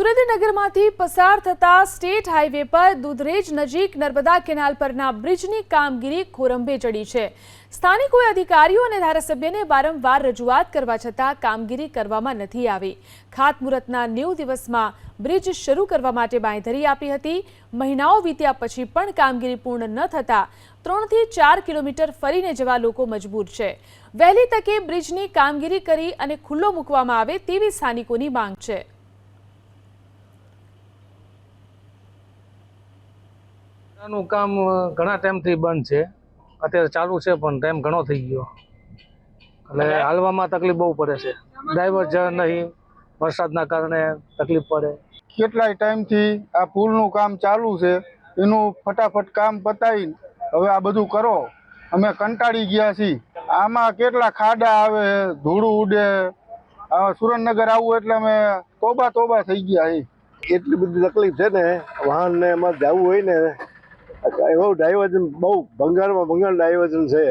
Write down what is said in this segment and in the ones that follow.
સુરેન્દ્રનગરમાંથી પસાર થતા state highway પર દુધરેજ નજીક નર્મદા કેનાલ પરના બ્રિજની કામગીરી ખોરંભે ચડી છે. સ્થાનિકોએ અધિકારીઓ અને ધારાસભ્યને વારંવાર રજૂઆત કરવા છતાં કામગીરી કરવામાં નથી આવી. ખાતમુહૂર્તના નેવું દિવસમાં બ્રિજ શરૂ કરવા માટે બાંયધરી આપી હતી. મહિનાઓ વીત્યા પછી પણ કામગીરી પૂર્ણ ન થતાં ત્રણથી ચાર કિલોમીટર ફરીને જવા લોકો મજબૂર છે. વહેલી તકે બ્રિજની કામગીરી કરી અને ખુલ્લો મૂકવામાં આવે તેવી સ્થાનિકોની માંગ છે. આનું કામ ઘણા ટાઈમથી બંધ છે. અત્યારે ચાલુ છે પણ ટાઈમ ઘણો થઈ ગયો. એટલે હાલવામાં તકલીફ બહુ પડે છે. ડ્રાઈવર જ નહીં વરસાદના કારણે તકલીફ પડે. કેટલાય ટાઈમથી આ પુલનું કામ ચાલુ છે. એનું ફટાફટ કામ પતાવી હવે આ બધું કરો. અમે કંટાળી ગયા છીએ. આમાં કેટલા ખાડા આવે ધૂળું ઉડે. આ સુરેન્દ્રનગર આવવું એટલે અમે તોબા તોબા થઈ ગયા છીએ. એટલી બધી તકલીફ છે ને વાહનને એમાં જવું હોય ને એવું ડાયવર્ઝન બહુ ભંગારમાં ભંગાર ડાયવર્ઝન છે.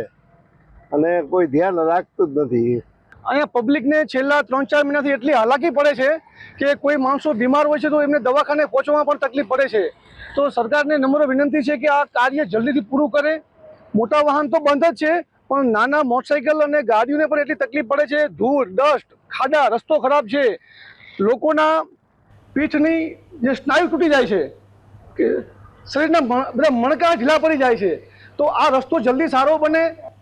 અને કોઈ ધ્યાન રાખતું જ નથી. અહીંયા પબ્લિકને છેલ્લા ત્રણ ચાર મહિનાથી એટલી હાલાકી પડે છે કે કોઈ માણસો બીમાર હોય છે તો એમને દવાખાને પહોંચવામાં પણ તકલીફ પડે છે. તો સરકારને નમ્ર વિનંતી છે કે આ કાર્ય જલ્દીથી પૂરું કરે. મોટા વાહન તો બંધ જ છે, પણ નાના મોટરસાઇકલ અને ગાડીઓને પણ એટલી તકલીફ પડે છે. ધૂળ, ડસ્ટ, ખાડા, રસ્તો ખરાબ છે. લોકોના પીઠની જે સ્નાયુ તૂટી જાય છે. કે શરીરના બધા મણકા ઢીલા પડી જાય છે. તો આ રસ્તો જલ્દી સારો બને